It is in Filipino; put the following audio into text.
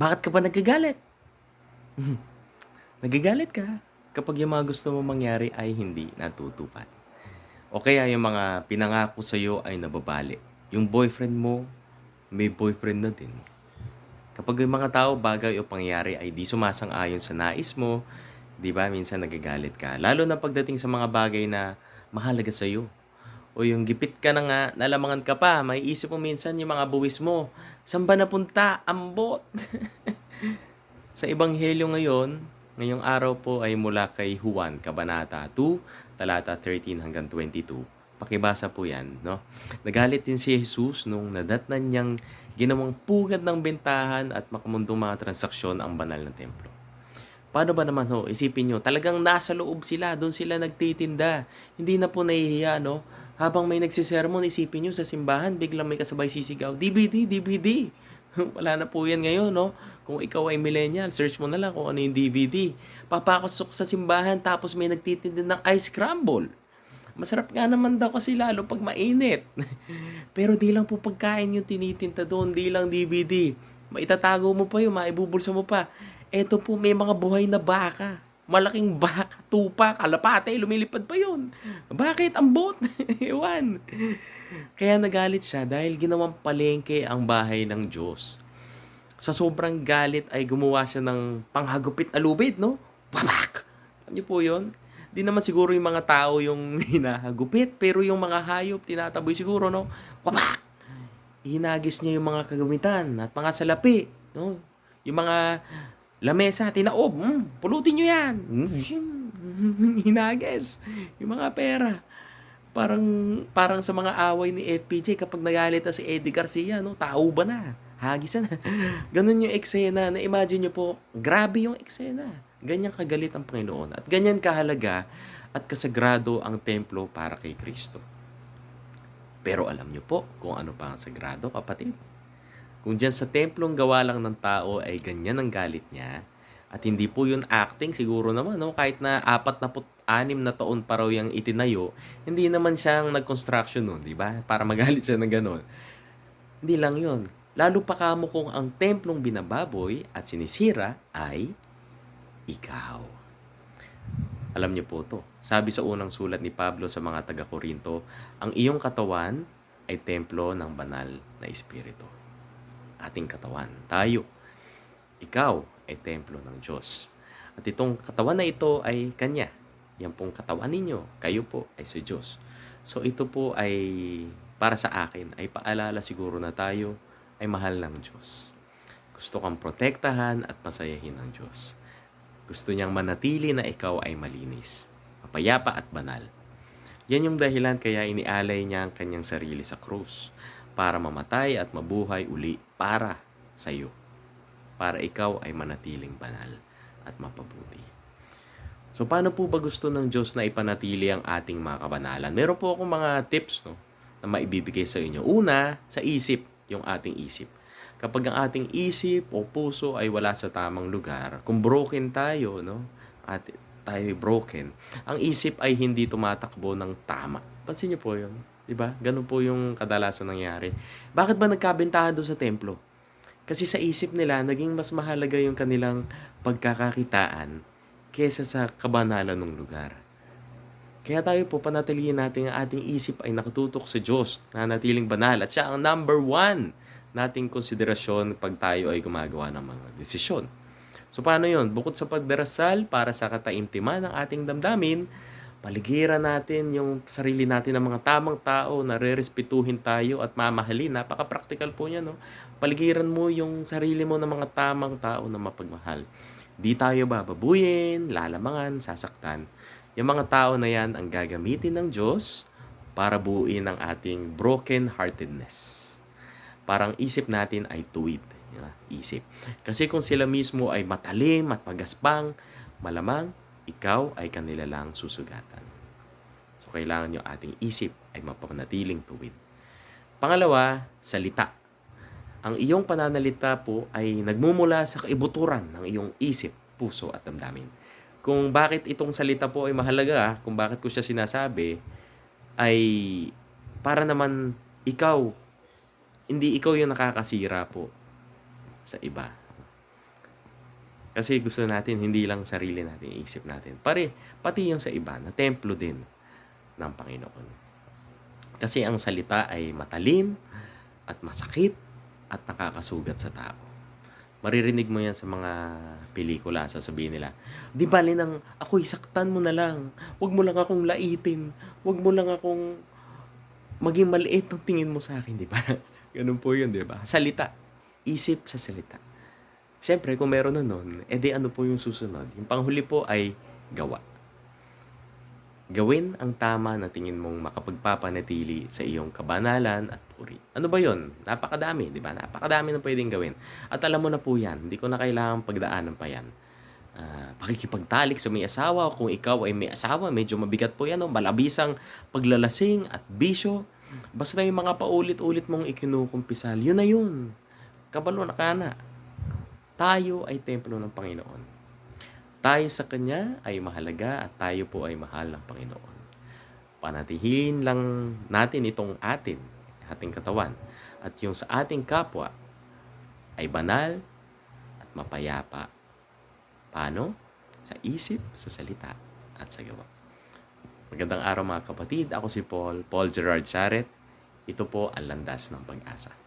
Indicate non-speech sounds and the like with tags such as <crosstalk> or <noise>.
Bakit ka ba nagagalit? <laughs> nagagalit ka kapag yung mga gusto mo mangyari ay hindi natutupad. O kaya yung mga pinangako sa'yo ay nababali. Yung boyfriend mo, may boyfriend na din. Kapag yung mga tao, bagay o pangyayari ay di sumasang-ayon sa nais mo, di ba, minsan nagagalit ka. Lalo na pagdating sa mga bagay na mahalaga sa'yo. O yung gipit ka na nga, nalamangan ka pa, may isip mo minsan yung mga buwis mo. Saan ba napunta? Ambot! <laughs> sa Ebanghelyo ngayon, ngayong araw po ay mula kay Juan, Kabanata 2, talata 13 hanggang 22. Pakibasa po yan, no? Nagalit din si Jesus nung nadatnan niyang ginawang pugad ng bentahan at makamundong mga transaksyon ang banal na templo. Paano ba naman ho? Isipin nyo, talagang nasa loob sila, doon sila nagtitinda. Hindi na po nahihiya, no? Habang may nagsisermon, isipin nyo sa simbahan, biglang may kasabay sisigaw, DVD, DVD. <laughs> Wala na po yan ngayon, no? Kung ikaw ay millennial, search mo na lang kung ano yung DVD. Papakasok sa simbahan, tapos may nagtitinda ng ice scramble. Masarap nga naman daw kasi lalo pag mainit. <laughs> Pero di lang po pagkain yung tinitinta doon, di lang DVD. Maitatago mo pa yun, maibubulsa mo pa. Eto po, may mga buhay na baka. Malaking baka, tupa, kalapate, lumilipad pa yun. Bakit? Ang bot? <laughs> Ewan. Kaya nagalit siya dahil ginawang palengke ang bahay ng Diyos. Sa sobrang galit ay gumawa siya ng panghagupit na lubid, no? Babak! Alam niyo po yun? Di naman siguro yung mga tao yung <laughs> hinahagupit, pero yung mga hayop, tinataboy siguro, no? Babak! Hinagis niya yung mga kagamitan at mga salapi, no? Yung mga lamesa, tinaob, mm, pulutin nyo yan. <laughs> Hinagis. Yung mga pera. Parang, parang sa mga away ni FPJ kapag nagalit na si Eddie Garcia, no? Tao ba na? Hagis na. <laughs> Ganun yung eksena. Na-imagine nyo po, grabe yung eksena. Ganyan kagalit ang Panginoon. At ganyan kahalaga at kasagrado ang templo para kay Kristo. Pero alam nyo po kung ano pa ang sagrado, kapatid. Kung dyan sa templong gawa lang ng tao ay ganyan ang galit niya, at hindi po yun acting siguro naman, no? kahit na apat na put anim na taon pa raw yung itinayo, hindi naman siyang nag-construction nun, di ba? Para magalit siya ng gano'n. Hindi lang yun. Lalo pa kamo kung ang templong binababoy at sinisira ay ikaw. Alam niyo po to. Sabi sa unang sulat ni Pablo sa mga taga-Korinto, ang iyong katawan ay templo ng banal na espiritu. Ating katawan, tayo. Ikaw ay templo ng Diyos. At itong katawan na ito ay Kanya. Yan pong katawan ninyo. Kayo po ay si Diyos. So ito po ay para sa akin, ay paalala siguro na tayo ay mahal ng Diyos. Gusto kang protektahan at pasayahin ng Diyos. Gusto niyang manatili na ikaw ay malinis, mapayapa at banal. Yan yung dahilan kaya inialay niya ang kanyang sarili sa krus para mamatay at mabuhay uli para sa iyo. Para ikaw ay manatiling banal at mapabuti. So paano po ba gusto ng Diyos na ipanatili ang ating mga kabanalan? Meron po akong mga tips no, na maibibigay sa inyo. Una, sa isip, yung ating isip. Kapag ang ating isip o puso ay wala sa tamang lugar, kung broken tayo, no, at tayo ay broken, ang isip ay hindi tumatakbo ng tama. Pansin niyo po yun. Di ba? Ganun po yung kadalasan nangyari. Bakit ba nagkabentahan doon sa templo? Kasi sa isip nila, naging mas mahalaga yung kanilang pagkakakitaan kesa sa kabanalan ng lugar. Kaya tayo po panatilihin natin ang ating isip ay nakatutok sa Diyos na natiling banal at siya ang number one nating konsiderasyon pag tayo ay gumagawa ng mga desisyon. So paano yon? Bukod sa pagdarasal para sa kataimtiman ng ating damdamin, paligiran natin yung sarili natin ng mga tamang tao na re-respetuhin tayo at mamahalin. Napaka-practical po niya, no? Paligiran mo yung sarili mo ng mga tamang tao na mapagmahal. Di tayo bababuyin, lalamangan, sasaktan. Yung mga tao na yan ang gagamitin ng Diyos para buuin ang ating broken heartedness. Parang isip natin ay tuwid. Isip. Kasi kung sila mismo ay matalim at pagaspang, malamang ikaw ay kanila lang susugatan. So kailangan yung ating isip ay mapanatiling tuwid. Pangalawa, salita. Ang iyong pananalita po ay nagmumula sa kaibuturan ng iyong isip, puso at damdamin. Kung bakit itong salita po ay mahalaga, kung bakit ko siya sinasabi, ay para naman ikaw, hindi ikaw yung nakakasira po sa iba. Kasi gusto natin hindi lang sarili natin, isip natin. Pare, pati yung sa iba, na templo din ng Panginoon. Kasi ang salita ay matalim at masakit at nakakasugat sa tao. Maririnig mo yan sa mga pelikula, sasabihin nila, di bali nang ako isaktan mo na lang, wag mo lang akong laitin, wag mo lang akong maging maliit ang tingin mo sa akin, di ba? <laughs> Ganun po yun, di ba? Salita. Isip sa salita. Siyempre, kung meron na nun, edi ano po yung susunod? Yung panghuli po ay gawa. Gawin ang tama na tingin mong makapagpapanatili sa iyong kabanalan at puri. Ano ba yon? Napakadami, di ba? Napakadami na pwedeng gawin. At alam mo na po yan, hindi ko na kailangang pagdaanan pa yan. Ah, pakikipagtalik sa may asawa, kung ikaw ay may asawa, medyo mabigat po yan, no? malabisang paglalasing at bisyo. Basta yung mga paulit-ulit mong ikinukumpisal, yun na yun. Kabalo na ka na. Tayo ay templo ng Panginoon. Tayo sa Kanya ay mahalaga at tayo po ay mahal ng Panginoon. Panatihin lang natin itong atin, ating katawan, at yung sa ating kapwa ay banal at mapayapa. Paano? Sa isip, sa salita, at sa gawa. Magandang araw mga kapatid. Ako si Paul, Paul Gerard Saret. Ito po ang landas ng pag-asa.